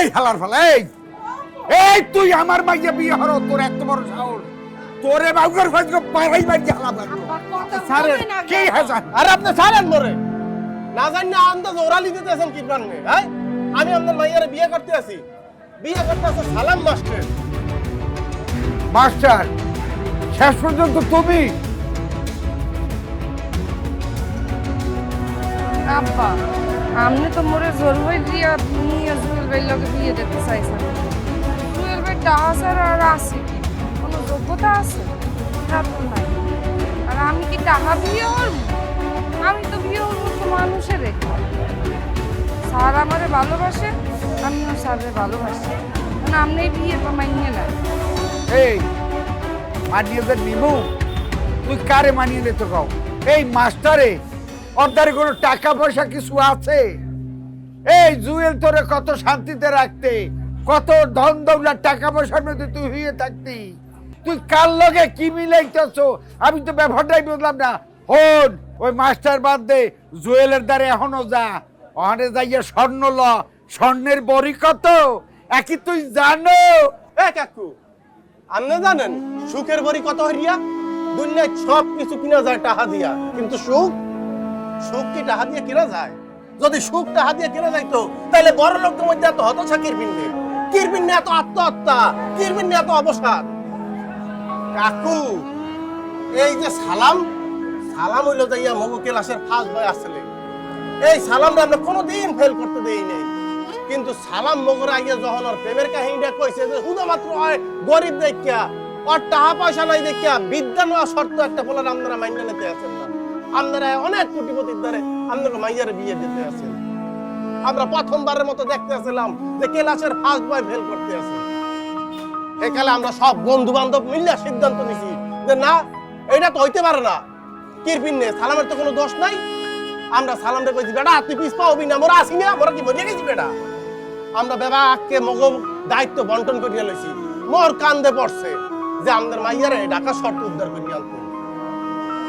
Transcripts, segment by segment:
এই হালার ফালা এই। এই তুই আমার মাইয়া বিয়ে হরো তোর এত বড় সাহস। তোরে বাউকার ফাজকে পাড়াই বাড়ি হালা বাড়ি স্যারের কি হাসান আরে আপনি ছাড়েন মরে না জানি না আন্দাজ ওরালি দিতেছেন কি পারনে হ্যাঁ? আমি আপনার মাইয়ারে বিয়ে করতে আছি। বিয়ে করতে আছে সালাম মাস্টার। মাস্টার শেষ পর্যন্ত তুমি। আব্বা। আমনে তো মোরে জোর হই দিয়া নিয়ে জুয়েল ভাইয়ের লগে বিয়ে দিতে চাইছেন। জুয়েল ভাই ছাড়া আর আছে কি? কোনো যোগ্যতা আছে? তা নাই। আর আমি কি টাকা বিয়ে করব আমি তো বিয়ে করব তো মানুষের। স্যার আমারে ভালোবাসে, আমিও স্যারের ভালোবাসি। মানে আপনি বিয়ে তো মানিয়ে না এই, মানিয়ে নিমু তুই কারে মানিয়ে দিতে কও এই মাস্টারে। অর্ধারে কোনো টাকা পয়সা কিছু আছে? এই জুয়েল তোরে কত শান্তিতে রাখতে, কত ধন দৌলার টাকা পয়সার মধ্যে তুই হয়ে থাকতি। তুই কার লগে কি মিলাইতেছ? আমি তো ব্যাপারটাই বুঝলাম না। হন, ওই মাস্টার বাদ দে, জুয়েলের দ্বারে এখনও যা। ওখানে যাইয়া স্বর্ণ ল। স্বর্ণের বড়ি কত? একই তুই জানো? কাকু, আপনি জানেন সুখের বড়ি কত হরিয়া দুনিয়ায় সব কিছু কিনা যায় টাকা দিয়া। কিন্তু সুখ? সুখ কি দিয়ে কিনা যায়? যদি সুখ দিয়ে কিনা যাইতো, তাহলে বড় মধ্যে এত কিরবিন্নে এত আত্মহত্যা? এত অবসাদ? কাকু, এই যে সালাম সালাম হইল যাইয়া মগু ফাঁস ভাই আসলে। এই আমরা কোনোদিন ফেল করতে দেই নাই। কিন্তু সালাম মগর আগে যখন ওর প্রেমের কাহিনীটা কইছে যে শুধুমাত্র হয় গরিব দেখিয়া, ওর টাকা পয়সা নাই দেখিয়া বিদ্যা নেওয়া শর্ত একটা বলার আপনারা মাইন্ডা নিতে আছেন না। আপনারা অনেক কোটিপতির দ্বারে আপনাকে মাইয়ারে বিয়ে দিতে আছেন আমরা প্রথমবারের মতো দেখতে আসলাম যে কেলাসের ফার্স্ট বয় ফেল করতে আছে। একালে আমরা সব বন্ধু বান্ধব মিলে সিদ্ধান্ত নিছি যে না, এটা তো হইতে পারে না। কিরপিন নে, সালামের তো কোনো দোষ নাই। আমরা সালাম রে কইছি, বেটা, তুই পিস পাওবি না, মোরা আসি না, মোরা কি মরিয়া গেছি বেটা? আমরা বেবা আজকে মগ দায়িত্ব বন্টন করিয়া লইছি। মোর কান্দে পড়ছে যে আমাদের মাইয়ারে ঢাকা শর্ত উদ্ধার করিয়া আনতে।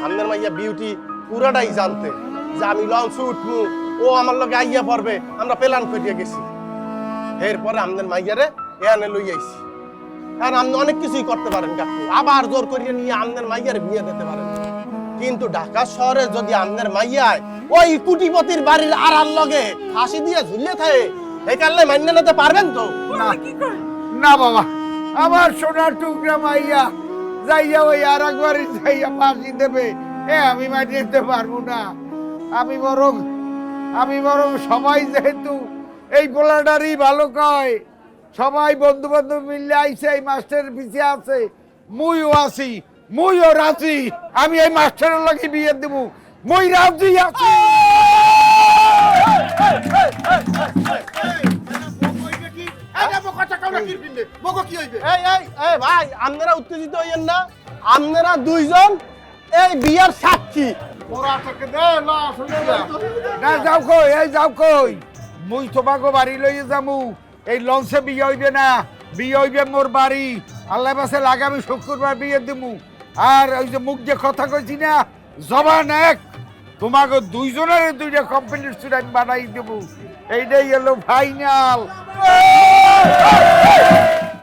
আমাদের মাইয়া বিউটি পুরাটাই জানতে যে আমি লঞ্চ উঠবো ও আমার লগে আইয়া পড়বে আমরা প্ল্যান করিয়া গেছি। এরপরে আমাদের মাইয়ারে এখানে লই আইছি। কারণ আপনি অনেক কিছুই করতে পারেন কাকু আবার জোর করিয়ে নিয়ে আমনের মাইয়ার বিয়ে দিতে পারেন। কিন্তু ঢাকা শহরে যদি আমনের মাইয়ায় ওই কুটিপতির বাড়ির আড়ার লগে ফাঁসি দিয়ে ঝুলিয়ে থাকে এই কারণে মান্য নিতে পারবেন তো? না। বাবা আমার সোনার টুকরা মাইয়া যাইয়া ওই আর একবারই যাইয়া ফাঁসি দেবে এ আমি মাটি দিতে পারব না। আমি বরং আমি বরং সবাই যেহেতু এই গোলাডারই ভালো কয় সবাই বন্ধু বান্ধব মিললে আইসে এই মাস্টারের পিছিয়ে আছে। মুইও আছি মুইও রাজি আমি এই মাস্টারের লগে বিয়ে দেবো। মুই রাজি আছি। এই এই এই ভাই আপনারা উত্তেজিত হইয়েন না। আপনারা দুইজন এই বিয়ার সাক্ষী। না যাও কই এই যাও কই। মুই তোমাকে বাড়ি লইয়ে যামু। এই লঞ্চে বিয়ে হইবে না বিয়ে হইবে মোর বাড়ি। আল্লাহ বাসে আগামী শুক্রবার বিয়ে দিমু। আর ওই যে মুখ যে কথা কইছি না জবান এক। তোমাকে দুইজনের দুইটা কমপ্লিট আমি বানাই দেবো এইটাই হলো ফাইনাল